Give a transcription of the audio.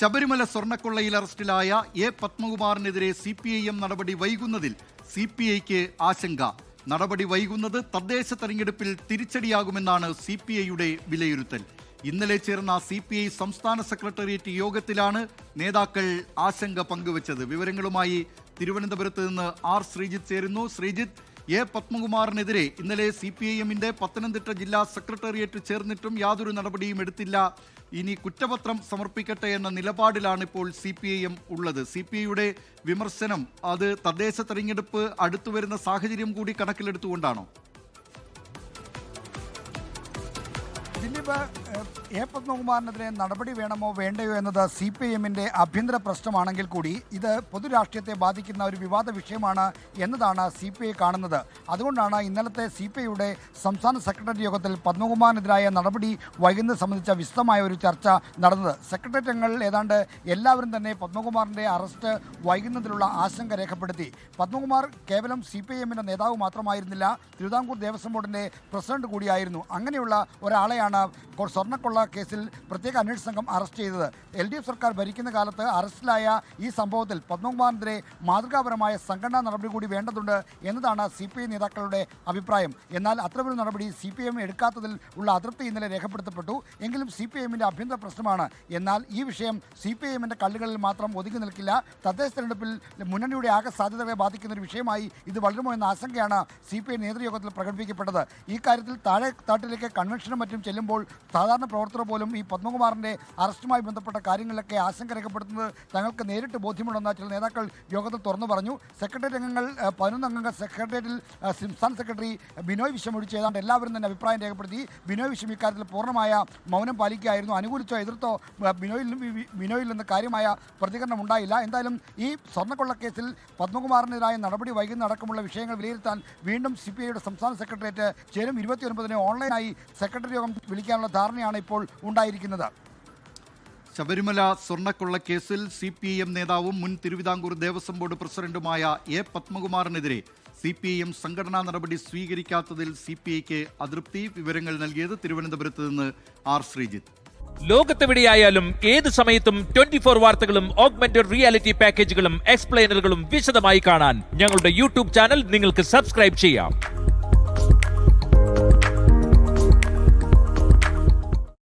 ശബരിമല സ്വർണക്കൊള്ളയിൽ അറസ്റ്റിലായ എ പത്മകുമാറിനെതിരെ സി പി ഐ എം നടപടി വൈകുന്നതിൽ സി പി ഐക്ക് ആശങ്ക. നടപടി വൈകുന്നത് തദ്ദേശ തെരഞ്ഞെടുപ്പിൽ തിരിച്ചടിയാകുമെന്നാണ് സി പി ഐയുടെ വിലയിരുത്തൽ. ഇന്നലെ ചേർന്ന സി പി ഐ സംസ്ഥാന സെക്രട്ടേറിയറ്റ് യോഗത്തിലാണ് നേതാക്കൾ ആശങ്ക പങ്കുവച്ചത്. വിവരങ്ങളുമായി തിരുവനന്തപുരത്ത് നിന്ന് ആർ ശ്രീജിത്ത് ചേരുന്നു. ശ്രീജിത്ത് എ പത്മകുമാറിനെതിരെ ഇന്നലെ സി പി ഐ എമ്മിന്റെ പത്തനംതിട്ട ജില്ലാ സെക്രട്ടേറിയറ്റ് ചേർന്നിട്ടും യാതൊരു നടപടിയും എടുത്തില്ല. ഇനി കുറ്റപത്രം സമർപ്പിക്കട്ടെ എന്ന നിലപാടിലാണ് ഇപ്പോൾ സി പി ഐ എം ഉള്ളത്. സി പി ഐയുടെ വിമർശനം അത് തദ്ദേശ തെരഞ്ഞെടുപ്പ് അടുത്തു വരുന്ന സാഹചര്യം കൂടി കണക്കിലെടുത്തുകൊണ്ടാണോ? ദിലീപ് എ പത്മകുമാറിനെതിരെ നടപടി വേണമോ വേണ്ടയോ എന്നത് സി പി എമ്മിന്റെ ആഭ്യന്തര പ്രശ്നമാണെങ്കിൽ കൂടി ഇത് പൊതുരാഷ്ട്രീയത്തെ ബാധിക്കുന്ന ഒരു വിവാദ വിഷയമാണ് എന്നതാണ് സി പി ഐ കാണുന്നത്. അതുകൊണ്ടാണ് ഇന്നലത്തെ സി പി ഐയുടെ സംസ്ഥാന സെക്രട്ടറി യോഗത്തിൽ പത്മകുമാറിനെതിരായ നടപടി വൈകുന്നത് സംബന്ധിച്ച വിശദമായ ഒരു ചർച്ച നടന്നത്. സെക്രട്ടേറിയറ്റ് അംഗങ്ങൾ ഏതാണ്ട് എല്ലാവരും തന്നെ പത്മകുമാറിന്റെ അറസ്റ്റ് വൈകുന്നതിലുള്ള ആശങ്ക രേഖപ്പെടുത്തി. പത്മകുമാർ കേവലം സി പി ഐ നേതാവ് മാത്രമായിരുന്നില്ല തിരുവിതാംകൂർ ദേവസ്വം ബോർഡിന്റെ പ്രസിഡന്റ് കൂടിയായിരുന്നു. അങ്ങനെയുള്ള ഒരാളെയാണ് കൊ- സ്വർണക്കൊള്ള കേസിൽ പ്രത്യേക അന്വേഷണ സംഘം അറസ്റ്റ് ചെയ്തത്. എൽ ഡി എഫ് സർക്കാർ ഭരിക്കുന്ന കാലത്ത് അറസ്റ്റിലായ ഈ സംഭവത്തിൽ പത്മകുമാറിനെതിരെ മാതൃകാപരമായ സംഘടനാ നടപടി കൂടി വേണ്ടതുണ്ട് എന്നതാണ് സി പി ഐ നേതാക്കളുടെ അഭിപ്രായം. എന്നാൽ അത്തരമൊരു നടപടി സി പി എം എടുക്കാത്തതിൽ ഉള്ള അതൃപ്തി ഇന്നലെ രേഖപ്പെടുത്തപ്പെട്ടു. എങ്കിലും സി പി എമ്മിന്റെ ആഭ്യന്തര പ്രശ്നമാണ്. എന്നാൽ ഈ വിഷയം സി പി എമ്മിന്റെ കള്ളുകളിൽ മാത്രം ഒതുങ്ങി നിൽക്കില്ല. തദ്ദേശ തെരഞ്ഞെടുപ്പിൽ മുന്നണിയുടെ ആകെ സാധ്യതകളെ ബാധിക്കുന്ന ഒരു വിഷയമായി ഇത് വളരുമോ എന്ന ആശങ്കയാണ് സി പി ഐ നേതൃയോഗത്തിൽ പ്രകടിപ്പിക്കപ്പെട്ടത്. ഈ കാര്യത്തിൽ താഴെ താട്ടിലേക്ക് കൺവെൻഷനും മറ്റും ചെല്ലുമ്പോൾ സാധാരണ പ്രവർത്തകർ പോലും ഈ പത്മകുമാറിന്റെ അറസ്റ്റുമായി ബന്ധപ്പെട്ട കാര്യങ്ങളിലൊക്കെ ആശങ്ക രേഖപ്പെടുത്തുന്നത് തങ്ങൾക്ക് നേരിട്ട് ബോധ്യമുണ്ടെന്ന് ചില നേതാക്കൾ യോഗത്തിൽ തുറന്നു പറഞ്ഞു. സെക്രട്ടേറിയറ്റ് അംഗങ്ങൾ പതിനൊന്ന് അംഗങ്ങൾ സെക്രട്ടേറിയറ്റിൽ സംസ്ഥാന സെക്രട്ടറി ബിനോയ് വിശ്വം ഒഴിച്ച് ഏതാണ്ട് എല്ലാവരും തന്നെ അഭിപ്രായം രേഖപ്പെടുത്തി. ബിനോയ് വിശ്വം ഇക്കാര്യത്തിൽ പൂർണമായ മൗനം പാലിക്കുകയായിരുന്നു. അനുകൂലിച്ചോ എതിർത്തോ ബിനോയിൽ ബിനോയിൽ നിന്ന് കാര്യമായ പ്രതികരണം ഉണ്ടായില്ല. എന്തായാലും ഈ സ്വർണക്കൊള്ള കേസിൽ പത്മകുമാറിനെതിരായ നടപടി വൈകുന്ന അടക്കമുള്ള വിഷയങ്ങൾ വിലയിരുത്താൻ വീണ്ടും സി പി ഐയുടെ സംസ്ഥാന സെക്രട്ടേറിയറ്റ് ചേരും. ഇരുപത്തിയൊൻപതിന് ഓൺലൈനായി സെക്രട്ടറി യോഗം വിളിക്കാനുള്ള ധാരണയാണ് ഇപ്പോൾ ഉണ്ടായിരിക്കുന്നത്. ശബരിമല സ്വർണക്കൊള്ള കേസിൽ സി പി ഐ എം നേതാവും മുൻ തിരുവിതാംകൂർ ദേവസ്വം ബോർഡ് പ്രസിഡന്റുമായ എ പത്മകുമാറിനെതിരെ സി പി ഐ എം സംഘടനാ നടപടി സ്വീകരിക്കാത്തതിൽ സി പി ഐക്ക് അതൃപ്തി. വിവരങ്ങൾ നൽകിയത് തിരുവനന്തപുരത്ത് നിന്ന് ആർ ശ്രീജിത്ത്. ലോകത്തെവിടെയായാലും ഏത് സമയത്തും ട്വന്റി ഫോർ വാർത്തകളും ഓഗ്മെന്റഡ് റിയാലിറ്റി പാക്കേജുകളും എക്സ്പ്ലെയിനറുകളും വിശദമായി കാണാൻ ഞങ്ങളുടെ യൂട്യൂബ് ചാനൽ നിങ്ങൾക്ക് സബ്സ്ക്രൈബ് ചെയ്യാം.